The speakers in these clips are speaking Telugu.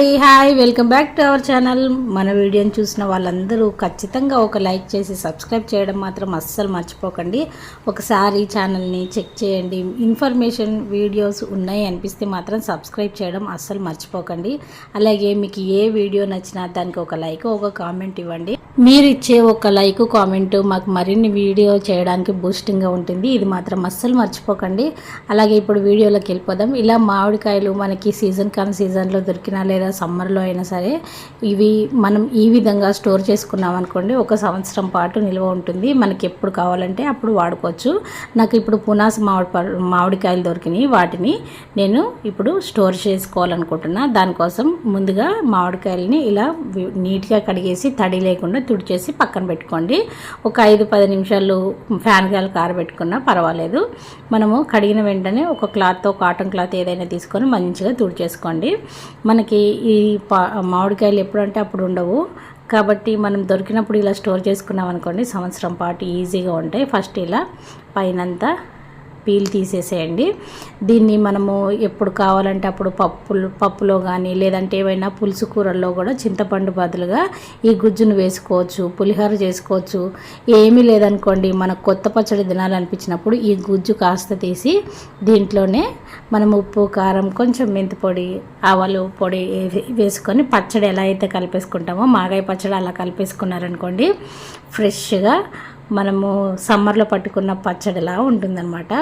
Hey hi welcome back to our channel మన వీడియోని చూసిన వాళ్ళందరూ ఖచ్చితంగా ఒక లైక్ చేసి సబ్స్క్రైబ్ చేయడం మాత్రం అస్సలు మర్చిపోకండి. ఒకసారి ఛానల్ని చెక్ చేయండి. ఇన్ఫర్మేషన్ వీడియోస్ ఉన్నాయి అనిపిస్తే మాత్రం సబ్స్క్రైబ్ చేయడం అస్సలు మర్చిపోకండి. అలాగే మీకు ఏ వీడియో నచ్చినా దానికి ఒక లైక్ ఒక కామెంట్ ఇవ్వండి. మీరు ఇచ్చే ఒక లైక్ కామెంట్ మాకు మరిన్ని వీడియో చేయడానికి బూస్టింగ్గా ఉంటుంది. ఇది మాత్రం అస్సలు మర్చిపోకండి. అలాగే ఇప్పుడు వీడియోలోకి వెళ్ళిపోదాం. ఇలా మామిడికాయలు మనకి సీజన్ కానీ సీజన్లో దొరికినా లేదా సమ్మర్లో అయినా సరే ఇవి మనం ఈ విధంగా స్టోర్ చేసుకున్నాం అనుకోండి ఒక సంవత్సరం పాటు నిల్వ ఉంటుంది. మనకి ఎప్పుడు కావాలంటే అప్పుడు వాడుకోవచ్చు. నాకు ఇప్పుడు పునాస మామిడి ప- మామిడికాయలు దొరికినాయి. వాటిని నేను ఇప్పుడు స్టోర్ చేసుకోవాలనుకుంటున్నా. దానికోసం ముందుగా మామిడికాయలని ఇలా నీట్గా కడిగేసి తడి లేకుండా తుడిచేసి పక్కన పెట్టుకోండి. ఒక ఐదు పది నిమిషాలు ఫ్యాన్ గాలి కారబెట్టుకున్నా పర్వాలేదు. మనము కడిగిన వెంటనే ఒక క్లాత్తో కాటన్ క్లాత్ ఏదైనా తీసుకొని మంచిగా తుడిచేసుకోండి. మనకి ఈ పా మామిడికాయలు ఎప్పుడంటే అప్పుడు ఉండవు. కాబట్టి మనం దొరికినప్పుడు ఇలా స్టోర్ చేసుకున్నాం అనుకోండి సంవత్సరం పాటు ఈజీగా ఉంటాయి. ఫస్ట్ ఇలా పైనంతా పీల్ తీసేసేయండి. దీన్ని మనము ఎప్పుడు కావాలంటే అప్పుడు పప్పులు పప్పులో కానీ లేదంటే ఏవైనా పులుసు కూరల్లో కూడా చింతపండు బదులుగా ఈ గుజ్జును వేసుకోవచ్చు పులిహోర చేసుకోవచ్చు. ఏమీ లేదనుకోండి మనకు కొత్త పచ్చడి తినాలనిపించినప్పుడు ఈ గుజ్జు కాస్త తీసి దీంట్లోనే మనం ఉప్పు కారం కొంచెం మెంతి పొడి ఆవాలు పొడి వేసుకొని పచ్చడి ఎలా అయితే కలిపేసుకుంటామో మాగాయ పచ్చడి అలా కలిపేసుకున్నారనుకోండి ఫ్రెష్గా మనము సమ్మర్లో పట్టుకున్న పచ్చడిలా ఉంటుందన్నమాట.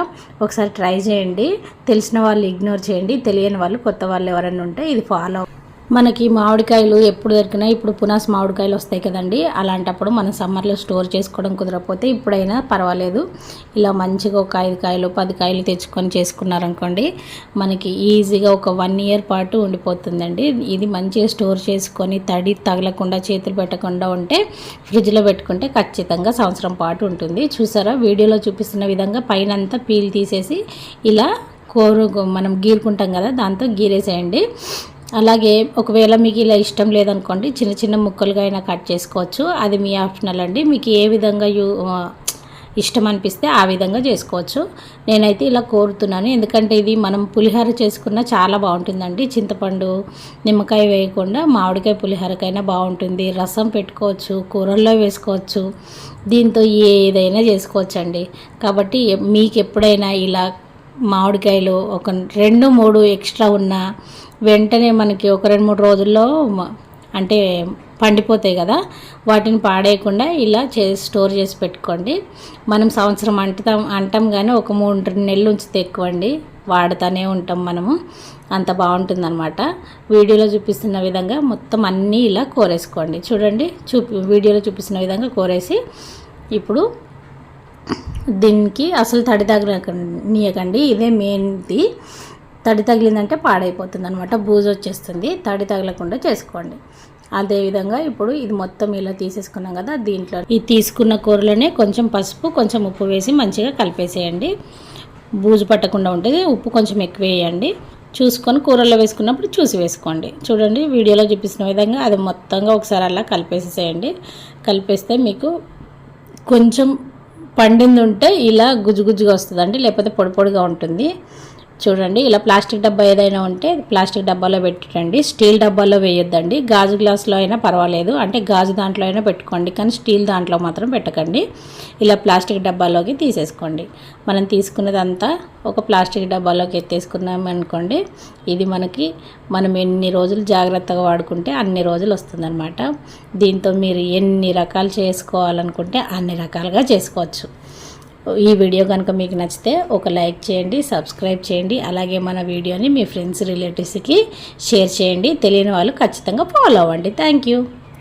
ఒకసారి ట్రై చేయండి. తెలిసిన వాళ్ళు ఇగ్నోర్ చేయండి. తెలియని వాళ్ళు కొత్త వాళ్ళు ఎవరైనా ఉంటే ఇది ఫాలో మనకి మామిడికాయలు ఎప్పుడు దొరికినా ఇప్పుడు పునాస్ మామిడికాయలు వస్తాయి కదండి. అలాంటప్పుడు మనం సమ్మర్లో స్టోర్ చేసుకోవడం కుదరకపోతే ఇప్పుడైనా పర్వాలేదు. ఇలా మంచిగా ఒక ఐదు కాయలు పది కాయలు తెచ్చుకొని చేసుకున్నారనుకోండి మనకి ఈజీగా ఒక వన్ ఇయర్ పాటు ఉండిపోతుందండి. ఇది మంచిగా స్టోర్ చేసుకొని తడి తగలకుండా చేతులు పెట్టకుండా ఉంటే ఫ్రిడ్జ్లో పెట్టుకుంటే ఖచ్చితంగా సంవత్సరం పాటు ఉంటుంది. చూసారా? వీడియోలో చూపిస్తున్న విధంగా పైన అంతా పీల్ తీసేసి ఇలా కోరు మనం గీరుకుంటాం కదా దాంతో గీరేసేయండి. అలాగే ఒకవేళ మీకు ఇలా ఇష్టం లేదనుకోండి చిన్న చిన్న ముక్కలుగా అయినా కట్ చేసుకోవచ్చు. అది మీ ఆప్షనల్ అండి. మీకు ఏ విధంగా యూ ఇష్టం అనిపిస్తే ఆ విధంగా చేసుకోవచ్చు. నేనైతే ఇలా కోరుతున్నాను. ఎందుకంటే ఇది మనం పులిహోర చేసుకున్న చాలా బాగుంటుందండి. చింతపండు నిమ్మకాయ వేయకుండా మామిడికాయ పులిహోరకైనా బాగుంటుంది. రసం పెట్టుకోవచ్చు కూరల్లో వేసుకోవచ్చు. దీంతో ఏదైనా చేసుకోవచ్చండి. కాబట్టి మీకు ఎప్పుడైనా ఇలా మామిడికాయలు ఒక రెండు మూడు ఎక్స్ట్రా ఉన్నా వెంటనే మనకి ఒక రెండు మూడు రోజుల్లో అంటే పండిపోతాయి కదా వాటిని పాడేయకుండా ఇలా చే స్టోర్ చేసి పెట్టుకోండి. మనం సంవత్సరం అంటుతాం అంటాం కానీ ఒక మూడు రెండు నెలలు ఉంచితే ఎక్కువ అండి వాడుతూనే ఉంటాం మనము. అంత బాగుంటుందన్నమాట. వీడియోలో చూపిస్తున్న విధంగా మొత్తం అన్నీ ఇలా కోరేసుకోండి. చూడండి చూపి వీడియోలో చూపిస్తున్న విధంగా కోరేసి ఇప్పుడు దీనికి అసలు తడి తగలనీయకండి ఇదే మెయిన్ది తడి తగిలిందంటే పాడైపోతుంది అనమాట బూజు వచ్చేస్తుంది తడి తగలకుండా చేసుకోండి. అదేవిధంగా ఇప్పుడు ఇది మొత్తం ఇలా తీసేసుకున్నాం కదా దీంట్లో ఈ తీసుకున్న కూరలోనే కొంచెం పసుపు కొంచెం ఉప్పు వేసి మంచిగా కలిపేసేయండి. బూజు పట్టకుండా ఉంటుంది ఉప్పు కొంచెం ఎక్కువ వేయండి. చూసుకొని కూరల్లో వేసుకున్నప్పుడు చూసి వేసుకోండి. చూడండి వీడియోలో చూపిస్తున్న విధంగా అది మొత్తంగా ఒకసారి అలా కలిపేసేసేయండి. కలిపేస్తే మీకు కొంచెం పండింది ఉంటే ఇలా గుజ్జు గుజ్జుగా వస్తుందండి లేకపోతే పొడి పొడిగా ఉంటుంది. చూడండి ఇలా ప్లాస్టిక్ డబ్బా ఏదైనా ఉంటే ప్లాస్టిక్ డబ్బాలో పెట్టండి స్టీల్ డబ్బాలో వేయొద్దండి. గాజు గ్లాస్లో అయినా పర్వాలేదు. అంటే గాజు దాంట్లో అయినా పెట్టుకోండి కానీ స్టీల్ దాంట్లో మాత్రం పెట్టకండి. ఇలా ప్లాస్టిక్ డబ్బాలోకి తీసేసుకోండి. మనం తీసుకున్నదంతా ఒక ప్లాస్టిక్ డబ్బాలోకి ఎత్తేసుకున్నాం అనుకోండి. ఇది మనకి మనం ఎన్ని రోజులు జాగ్రత్తగా వాడుకుంటే అన్ని రోజులు వస్తుందన్నమాట. దీంతో మీరు ఎన్ని రకాలు చేసుకోవాలనుకుంటే అన్ని రకాలుగా చేసుకోవచ్చు. ఈ వీడియో కనుక మీకు నచ్చితే ఒక లైక్ చేయండి సబ్స్క్రైబ్ చేయండి అలాగే మన వీడియోని మీ ఫ్రెండ్స్ రిలేటివ్స్కి షేర్ చేయండి. తెలియని వాళ్ళు ఖచ్చితంగా ఫాలో అవ్వండి. Thank you.